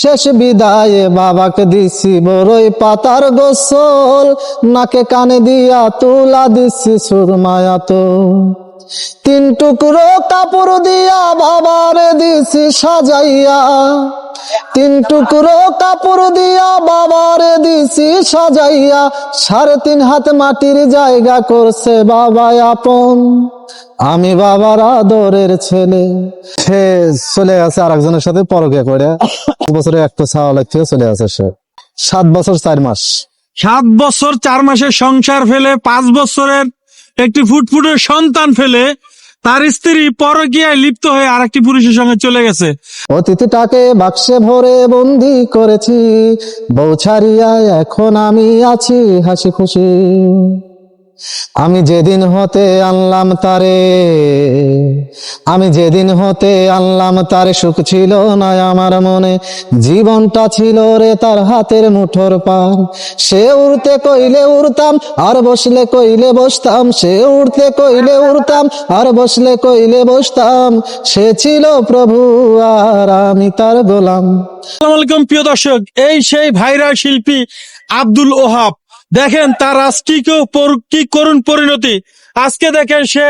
শেষ বিদায়ে বাবাকে দিছি বড়ই পাতার গোসল নাকে কানে দিয়া তুলা দিছি সুরমায়া তো। তিন টুকরো কাপড় দিয়া বাবারে দিছি সাজাইয়া, তিন টুকরো কাপড় দিয়া বাবারে দিছি সাজাইয়া, সাড়ে তিন হাত মাটির জায়গা করছে বাবা আপন। আমি বাবার আদরের ছেলে। সে চলে গেছে আরেকজনের সাথে পরকে করে। বছরে একটা ছাওয়া লাগছে, চলে গেছে সে। সাত বছর চার মাস। সাত বছর চার মাসের সংসার ফেলে পাঁচ বছরের একটি ফুটফুটের সন্তান ফেলে তার স্ত্রী পরকীয়ায় লিপ্ত হয়ে আরেকটি পুরুষের সঙ্গে চলে গেছে। অতিথিটাকে বাক্সে ভরে বন্দি করেছি ছাড়িয়া এখন আমি আছি হাসি খুশি। আমি যেদিন হতে আনলাম তারে, আমি যেদিন হতে আনলাম তারে সুখ ছিল না আমার মনে। জীবনটা ছিল রে তার হাতের মুঠোর পার সে উড়তে কইলে উড়তাম, আর বসলে কইলে বসতাম। সে উড়তে কইলে উড়তাম, আর বসলে কইলে বসতাম। সে ছিল প্রভু, আর আমি তার গোলাম। প্রিয় দর্শক, এই সেই ভাইরাল শিল্পী আব্দুল ওহাব। দেখেন তার আজ কি কি করুণ পরিণতি। আজকে দেখেন সে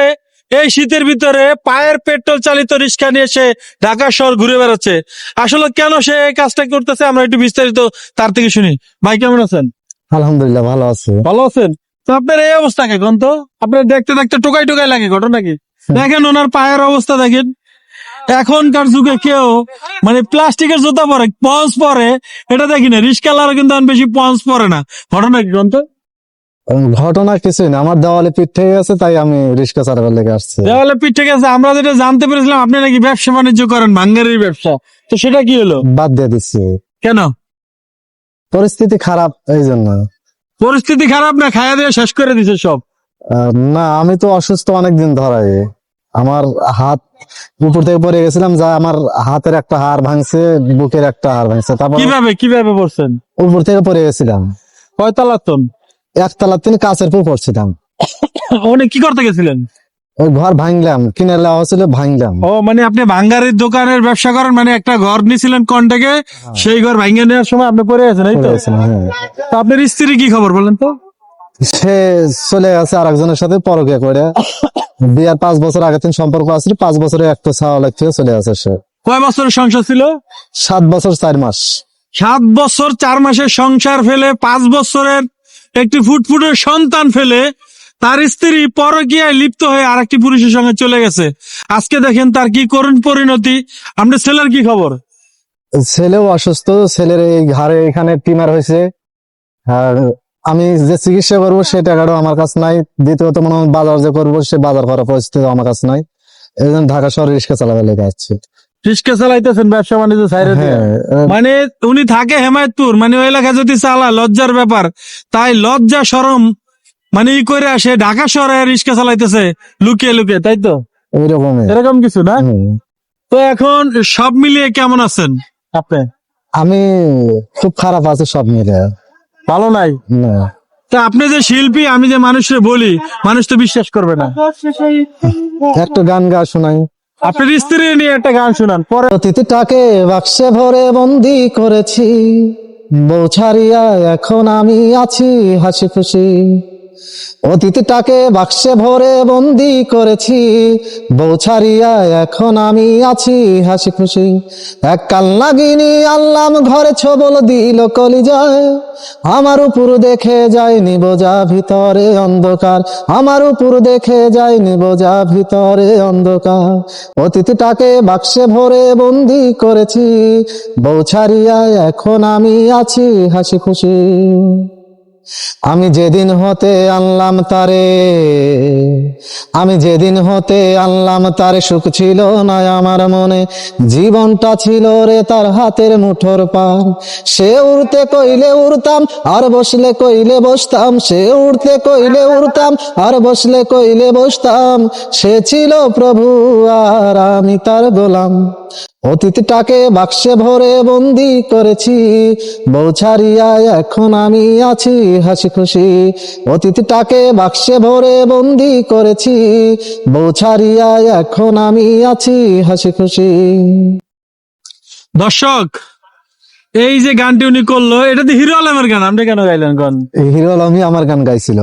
এই শীতের ভিতরে পায়ের পেট্রোল চালিত রিক্সা নিয়ে সে ঢাকা শহর ঘুরে বেড়াচ্ছে। আসলে কেন সে এই কাজটা করতেছে আমরা একটু বিস্তারিত তার থেকে শুনি। ভাই কেমন আছেন? আলহামদুলিল্লাহ ভালো আছে। ভালো আছেন? তো আপনার এই অবস্থা কেন তো? আপনার দেখতে দেখতে টোকাই টোকাই লাগে ঘটনা কি? দেখেন ওনার পায়ের অবস্থা দেখেন। এখনকার যুগে কেউ মানে প্লাস্টিকের জুতা পরে পঞ্চ পরে এটা দেখি না রিস্কালারও কিন্তু বেশি পঞ্চ পরে না। ঘটনা কি উম, ঘটনা কিছুই না আমার দেওয়ালে পিঠ থেকে গেছে তাই আমি রিক্সা চালাবার লেগে আসছি। দেওয়ালে পিঠ ঠিক আছে আমরা যেটা জানতে পেরেছিলাম আপনি নাকি ব্যবসা বাণিজ্য করেন ভাঙ্গারের ব্যবসা। তো সেটা কি হলো? বাদ দিয়ে দিচ্ছি। কেন? পরিস্থিতি খারাপ এই জন্য। পরিস্থিতি খারাপ না খায়া দিয়ে শেষ করে দিছে সব। না আমি তো অসুস্থ অনেকদিন ধরাই। আমার হাত উপর থেকে পড়ে গেছিলাম যা আমার হাতের একটা হাড় ভাঙছে বুকের একটা হাড় ভাঙছে। তারপর কীভাবে কীভাবে পড়ছেন? উপর থেকে পড়ে গেছিলাম। কয়তলা তন একতলা তিনি কাছের উপর পড়ছিলাম। উনি কি করতে গেছিলেন? ওই ঘর ভাঙলাম কিনে নেওয়া হয়েছিল ভাঙলাম। ও মানে আপনি ভাঙ্গারের দোকানের ব্যবসা করেন মানে একটা ঘর নিয়েছিলেন কন্টাকে সেই ঘর ভাঙ্গে নেওয়ার সময় আপনি পড়ে আছেন এই তো? হ্যাঁ। তো আপনার স্ত্রী কি খবর বলেন তো? সে চলে গেছে আরেকজনের সাথে পরকে করে। বিয়ার পাঁচ বছর আগে থেকে সম্পর্ক আছিল পাঁচ বছরে একটা ছাওয়া লাগছে চলে গেছে সে। কয় বছরের সংসার ছিল? সাত বছর চার মাস। সাত বছর চার মাসের সংসার ফেলে পাঁচ বছরের একটি ফুটফুটের সন্তান ফেলে তার স্ত্রী পরকীয়ায় লিপ্ত হয়ে আরেকটি পুরুষের সঙ্গে চলে গেছে। আজকে দেখেন তার কি করুণ পরিণতি। আপনার ছেলের কি খবর? ছেলেও অসুস্থ ছেলের এই ঘাড়ে এখানে টিমার হয়েছে। আর আমি যে চিকিৎসা করব সেই টাকাটাও আমার কাছে নাই। দ্বিতীয়ত মনে হয় বাজার যে করব সে বাজার করার পরিস্থিতি আমার কাছে নাই। এই জন্য ঢাকা শহরে রিক্সা চালাবে লেগে যাচ্ছে রিক্সা চালাইতেছেন ব্যবসা বাণিজ্য সাইডে। হ্যাঁ মানে উনি থাকে হেমায়তপুর মানে ওই এলাকায় যদি চালা লজ্জার ব্যাপার। তাই লজ্জা সরম মানে ই করে আসে ঢাকা শহরে রিক্সা চালাইতেছে লুকিয়ে লুকিয়ে তাই তো? ওইরকমই এরকম কিছু না? তো এখন সব মিলিয়ে কেমন আছেন আপনি? আমি খুব খারাপ আছে সব মিলে ভালো নাই? না। তা আপনি যে শিল্পী আমি যে মানুষকে বলি মানুষ তো বিশ্বাস করবে না। একটা গান গা শোনাই। আপনার স্ত্রী নিয়ে একটা গান শোনান পরে অতিথিটাকে বাক্সে ভরে বন্দি করেছি। বউ ছাড়িয়া এখন আমি আছি হাসি খুশি। অতিথিটাকে বাক্সে ভরে বন্দি করেছি। বউ ছাড়িয়া এখন আমি আছি হাসি খুশি। এক কাল নাগিনি আল্লাম ঘরে ছবল দিল কলি যায় আমার উপর দেখে যায়নি বোঝা ভিতরে অন্ধকার। আমার উপর দেখে যায়নি বোঝা ভিতরে অন্ধকার। অতিথিটাকে বাক্সে ভরে বন্দি করেছি। বউ ছাড়িয়া এখন আমি আছি হাসি খুশি। আমি যেদিন হতে আনলাম তারে, আমি যেদিন হতে আনলাম তারে সুখ ছিল না আমার মনে। জীবনটা ছিল রে তার হাতের মুঠোর পার সে উড়তে কইলে উড়তাম, আর বসলে কইলে বসতাম। সে উড়তে কইলে উড়তাম, আর বসলে কইলে বসতাম। সে ছিল প্রভু আর আমি তার গোলাম। অতীতটাকে বাক্সে ভরে বন্দি করেছি। বউ ছাড়িয়া এখন আমি আছি হাসি খুশি অতীতটাকে বাক্সে ভরে বন্দি করেছি। বউ ছাড়িয়া এখন আমি আছি হাসি খুশি দর্শক এই যে গানটি উনি করল এটা তো হিরো আলমের গান। আপনি কেন গাইলেন গান হিরো আলমই আমার গান গাইছিল।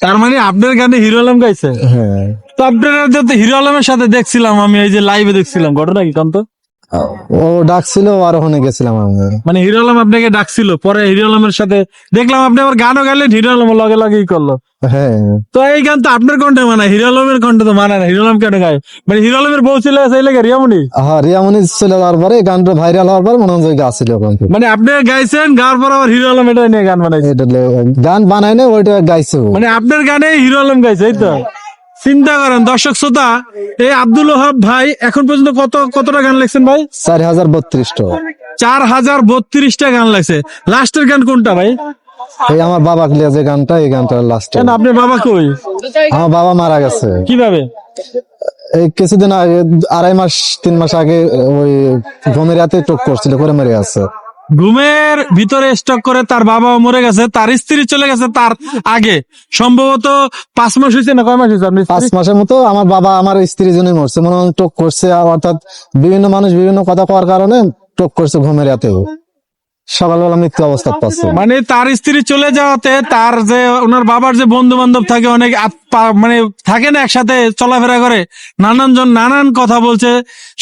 তার মানে আপনার গানে হিরো আলম গাইছে? হ্যাঁ। তো আপনারা তো হিরো আলমের সাথে দেখছিলাম আমি এই যে লাইভে দেখছিলাম। ঘটনা কি কান্ত? ও ডাকছিল আর ওখানে গেছিলাম আমি। মানে হিরো আলম আপনাকে ডাকছিল পরে হিরো আলমের সাথে দেখলাম আপনি আবার গানও গাইলেন হিরো আলম লগে লগেই করল। হ্যাঁ। তো এই গান তো আপনার কণ্ঠে মানায় হিরো আলমের কণ্ঠে তো মানায় না হিরো আলম কেন গায়? মানে হিরো আলমের বউ ছিল সেই লেগে রিয়ামনি হ্যাঁ রিয়ামনি চলে যাওয়ার পরে গানটা ভাইরাল হওয়ার পরে মনে হয় গাছিল মানে আপনি গাইছেন গাওয়ার পর আবার হিরো আলম এটা নিয়ে গান বানাইছে। গান বানাই না ওইটা গাইছে মানে আপনার গানে হিরো আলম গাইছে এই তো? চিন্তা করেন দর্শক শ্রোতা এই আব্দুল ওহাব ভাই এখন পর্যন্ত কত কতটা গান লিখছেন ভাই? চার হাজার বত্রিশটা। চার হাজার বত্রিশটা গান লাগছে লাস্টের গান কোনটা ভাই? এই আমার বাবা যে গানটা এই গানটা লাস্টে কেন আপনার বাবা কই? আমার বাবা মারা গেছে। কীভাবে? এই কিছুদিন আগে আড়াই মাস তিন মাস আগে ওই ঘুমের রাতে টোক করছিল করে মেরে আছে ঘুমের ভিতরে স্টক করে তার বাবা মরে গেছে তার স্ত্রী চলে গেছে তার আগে। সম্ভবত পাঁচ মাস হয়েছে না কয় মাস হয়েছে আপনি পাঁচ মাসের মতো আমার বাবা আমার স্ত্রী জন্য মরছে। মনে টোক করছে অর্থাৎ বিভিন্ন মানুষ বিভিন্ন কথা কওয়ার কারণে টোক করছে ঘুমের রাতেও। সকালবেলা মৃত্যু অবস্থা পাচ্ছে। মানে তার স্ত্রী চলে যাওয়াতে তার যে ওনার বাবার যে বন্ধু বান্ধব থাকে অনেক মানে থাকে না একসাথে চলাফেরা করে নানান জন নানান কথা বলছে।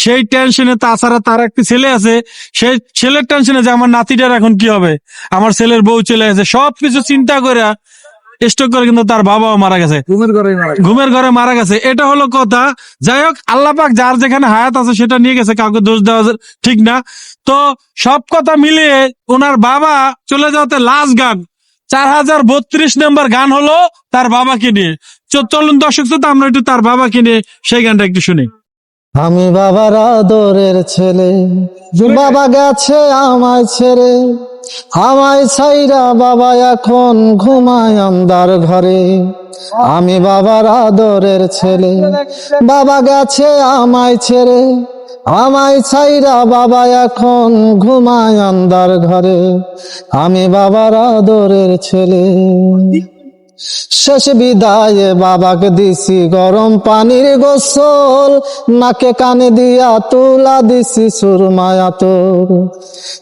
সেই টেনশনে তাছাড়া তার একটি ছেলে আছে সেই ছেলের টেনশনে যে আমার নাতিটার এখন কি হবে? আমার ছেলের বউ চলে গেছে। সবকিছু চিন্তা করে স্টক করে কিন্তু তার বাবাও মারা গেছে। ঘুমের ঘরে মারা গেছে। এটা হলো কথা। যাই হোক আল্লাহ পাক যার যেখানে হায়াত আছে সেটা নিয়ে গেছে কাউকে দোষ দেওয়া ঠিক না। তো সব কথা মিলিয়ে ওনার বাবা চলে যাওয়াতে লাস্ট গান। চার হাজার বত্রিশ নম্বর গান হলো তার বাবাকে নিয়ে। চ- চলুন দর্শক শ্রোতা আমরা একটু তার বাবাকে নিয়ে সেই গানটা একটু শুনি। আমি বাবার আদরের ছেলে বাবা গেছে আমায় ছেড়ে আমায় ছাইরা বাবা এখন ঘুমায় আমদার ঘরে। আমি বাবার আদরের ছেলে। বাবা গেছে আমায় ছেড়ে। আমায় ছাইরা বাবা এখন ঘুমায় আন্দার ঘরে। আমি বাবার আদরের ছেলে। শেষ বিদায়ে বাবাকে দিছি গরম পানির গোসল, নাকে কানে দিয়া তুলা দিছি সুরমায়া তোর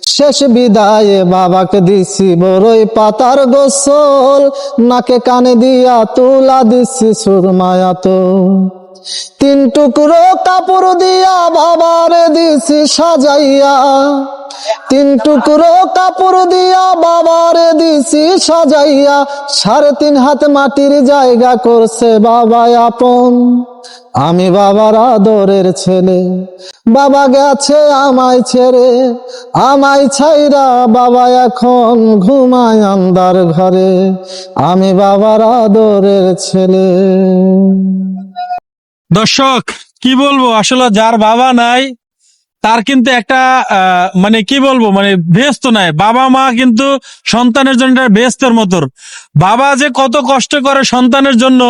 শেষ বিদায়ে বাবাকে দিছি বড়ই পাতার গোসল, নাকে কানে দিয়া তুলা দিছি সুরমায়া তোর তিন টুকরো কাপড় দিয়া বাবারে দিছি সাজাইয়া, তিন টুকরো কাপড় দিয়া বাবারে দিছি সাজাইয়া, সাড়ে তিন হাত মাটির জায়গা করছে বাবা আপন। আমি বাবার আদরের ছেলে, বাবা গেছে আমায় ছেড়ে, আমায় ছাইরা বাবা এখন ঘুমায় আন্দার ঘরে। আমি বাবার আদরের ছেলে। দর্শক, কি বলব? আসলে যার বাবা নাই, তার কিন্তু একটা মানে কি বলব? মানে ব্যস্ত নাই। বাবা মা কিন্তু সন্তানের জন্য ব্যস্তের মতন। বাবা যে কত কষ্ট করে সন্তানের জন্য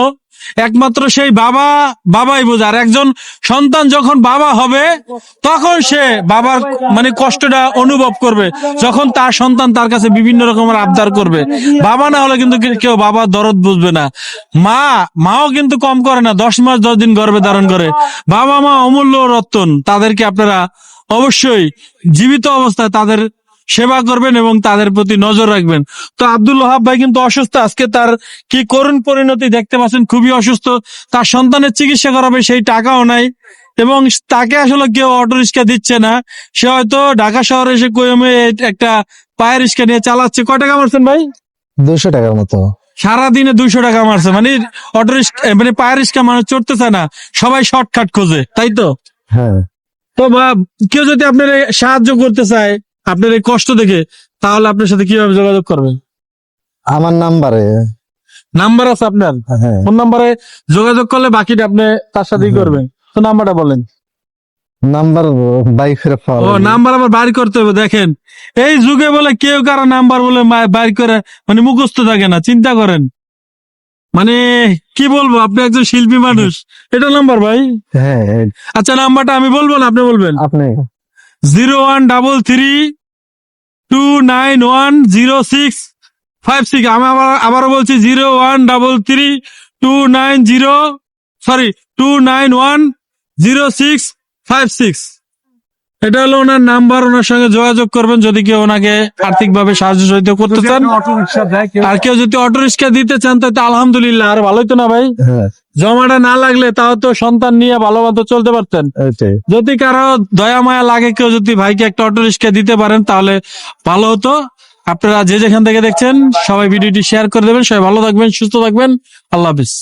একমাত্র সেই বাবা, বাবাই বোঝে। আর একজন সন্তান যখন বাবা হবে, তখন সে বাবার মানে কষ্টটা অনুভব করবে। যখন তার সন্তান তার কাছে বিভিন্ন রকমের আবদার করবে। বাবা না হলে কিন্তু কেউ বাবার দরদ বুঝবে না। মা, মাও কিন্তু কম করে না, দশ মাস দশ দিন গর্ভে ধারণ করে। বাবা মা অমূল্য রত্ন, তাদেরকে আপনারা অবশ্যই জীবিত অবস্থায় তাদের সেবা করবেন এবং তাদের প্রতি নজর রাখবেন। তো আব্দুল ওহাব ভাই কিন্তু অসুস্থ। আজকে তার কি করুণ পরিণতি দেখতে পাচ্ছেন? খুবই অসুস্থ। তার সন্তানের চিকিৎসা করাবে সেই টাকাও নাই এবং তাকে আসলে কেউ অটো রিক্সা দিচ্ছে না। সে হয়তো ঢাকা শহরে এসে কোয়েমে একটা পায়ের রিক্সা নিয়ে চালাচ্ছে। কয় টাকা মারছেন ভাই? দুশো টাকার মতো। সারাদিনে দুইশো টাকা মারছে। মানে অটো রিক্সা মানে পায়ের রিক্সা মানুষ চড়তেছে না। সবাই শর্টকাট খোঁজে তাই তো? হ্যাঁ। তো বা কেউ যদি আপনার সাহায্য করতে চায় আপনার এই কষ্ট দেখে তাহলে আপনার সাথে কীভাবে যোগাযোগ করবে আমার নাম্বারে। নাম্বার আছে আপনার? হ্যাঁ। ফোন নাম্বারে যোগাযোগ করলে বাকিটা আপনি তার সাথেই করবেন। তো নাম্বারটা বলেন। নাম্বার বাইকের ও নাম্বার আবার বাইর করতে হবে দেখেন। এই যুগে বলে কেউ কারও নাম্বার বলে বাইর করে মানে মুখস্থ থাকে না চিন্তা করেন। মানে কি বলব আপনি একজন শিল্পী মানুষ। এটা নাম্বার ভাই? হ্যাঁ। আচ্ছা নাম্বারটা আমি বলব না আপনি বলবেন? আপনি zero one double three two nine one zero six five six আমি আবার, আবারও বলছি zero one double three two nine zero sorry two nine one zero six five six এটা হলো ওনার নাম্বার ওনার সঙ্গে যোগাযোগ করবেন যদি কেউ ওনাকে আর্থিকভাবে সাহায্য সহযোগিতা করতে চান। অটো রিক্সা দেয় আর কেউ যদি অটো রিক্সা দিতে চান তাহলে আলহামদুলিল্লাহ আর ভালোই তো না ভাই? হ্যাঁ। জমাটা না লাগলে তাও তো সন্তান নিয়ে ভালো মতো চলতে পারতেন। যদি কারও দয়া মায়া লাগে কেউ যদি ভাইকে একটা অটো রিক্সা দিতে পারেন তাহলে ভালো হতো। আপনারা যে যেখান থেকে দেখছেন সবাই ভিডিওটি শেয়ার করে দেবেন। সবাই ভালো থাকবেন সুস্থ থাকবেন। আল্লাহ হাফিজ।